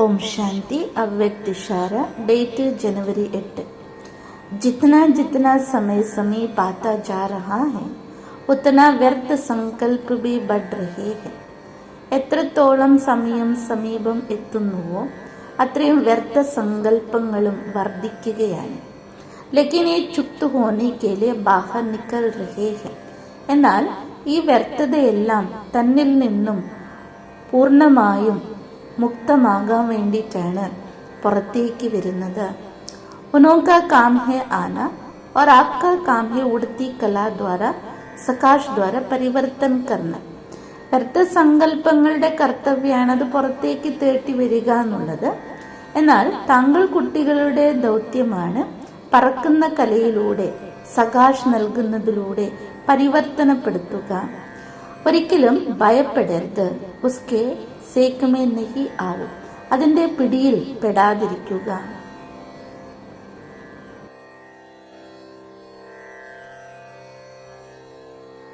ओम शांति अव्यक्त इशारा डेट जनवरी एट जितना जितना समय समीप आता जा रहा है उतना व्यर्थ संकल्प भी बढ़ रहे हैं എത്രത്തോളം സമയം സമീപം എത്തുന്നുവോ അത്രയും വ്യർത്ഥ സങ്കല്പങ്ങളും വർദ്ധിക്കുകയാണ് ലെക്കിൻ ഈ ചുക്ത് ഹോനെ കെ ലിയെ ബാഹർ നിക്കൽ രഹേ ഹെ എന്നാൽ ഈ വ്യർത്ഥതയെല്ലാം തന്നിൽ നിന്നും പൂർണ്ണമായും മുക്തമാകാൻ വേണ്ടിയിട്ടാണ് പുറത്തേക്ക് വരുന്നത് ഉനോക കാം ഹെ ആന और आपका काम है उड़ती कला द्वारा സകാശ് ദ്വാര പരിവർത്തൻ കർണ വ്യർത്ഥ സങ്കല്പങ്ങളുടെ കർത്തവ്യമാണ് അത് പുറത്തേക്ക് തേട്ടി വരിക എന്നുള്ളത് എന്നാൽ താങ്കൾ കുട്ടികളുടെ ദൗത്യമാണ് പറക്കുന്ന കലയിലൂടെ സകാശ് നൽകുന്നതിലൂടെ പരിവർത്തനപ്പെടുത്തുക ഒരിക്കലും ഭയപ്പെടരുത് ഉസ്കെ സേക്കമേ നഹി ആവും. അതിന്റെ പിടിയിൽ പെടാതിരിക്കുക.